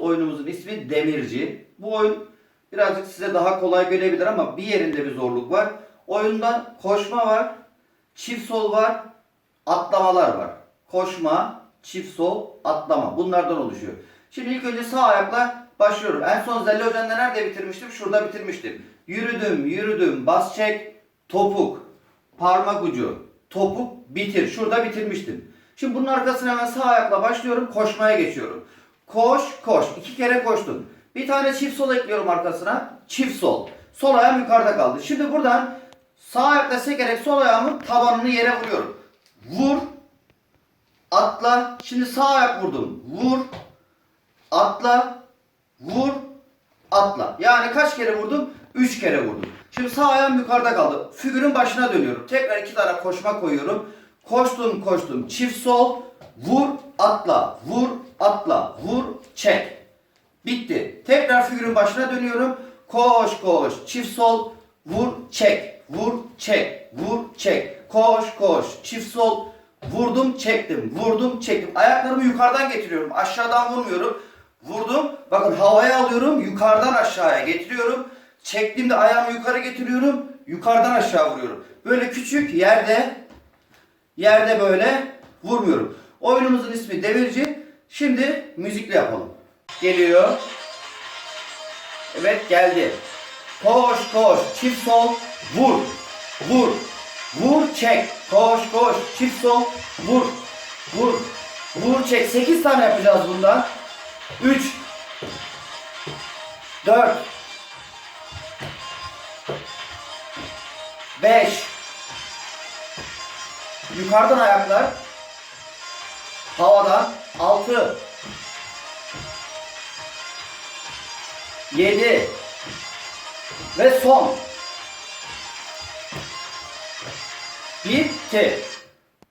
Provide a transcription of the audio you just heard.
Oyunumuzun ismi Demirci. Bu oyun birazcık size daha kolay gelebilir ama bir yerinde bir zorluk var. Oyunda koşma var, çift sol var, atlamalar var. Koşma, çift sol, atlama. Bunlardan oluşuyor. Şimdi ilk önce sağ ayakla başlıyorum. En son Zelle Hoca'nda nerede bitirmiştim? Şurada bitirmiştim. Yürüdüm, yürüdüm, bas çek, topuk, parmak ucu, topuk, bitir. Şurada bitirmiştim. Şimdi bunun arkasına hemen sağ ayakla başlıyorum. Koşmaya geçiyorum. Koş, koş. İki kere koştum. Bir tane çift sol ekliyorum arkasına. Çift sol. Sol ayağım yukarıda kaldı. Şimdi buradan sağ ayakla sekerek sol ayağımın tabanını yere vuruyorum. Vur, atla. Şimdi sağ ayak vurdum. Vur, atla, vur, atla. Yani kaç kere vurdum? Üç kere vurdum. Şimdi sağ ayağım yukarıda kaldı. Figürün başına dönüyorum. Tekrar iki tane koşma koyuyorum. Koştum koştum. Çift sol, vur, atla, vur, atla, vur, çek. Bitti. Tekrar figürün başına dönüyorum. Koş koş. Çift sol, vur, çek, vur, çek, vur, çek. Koş koş. Çift sol, vurdum, çektim, vurdum, çektim. Ayaklarımı yukarıdan getiriyorum. Aşağıdan vurmuyorum. Vurdum. Bakın havaya alıyorum. Yukarıdan aşağıya getiriyorum. Çektiğimde ayağımı yukarı getiriyorum. Yukarıdan aşağı vuruyorum. Böyle küçük yerde yerde böyle vurmuyorum. Oyunumuzun ismi Demirci. Şimdi müzikle yapalım. Geliyor. Evet geldi. Koş koş. Çift sol. Vur. Vur. Vur çek. Koş koş. Çift sol. Vur. Vur. Vur çek. 8 tane yapacağız bundan. 3 4 5 Yukarıdan ayaklar. Havadan 6 7 ve son. Bitti.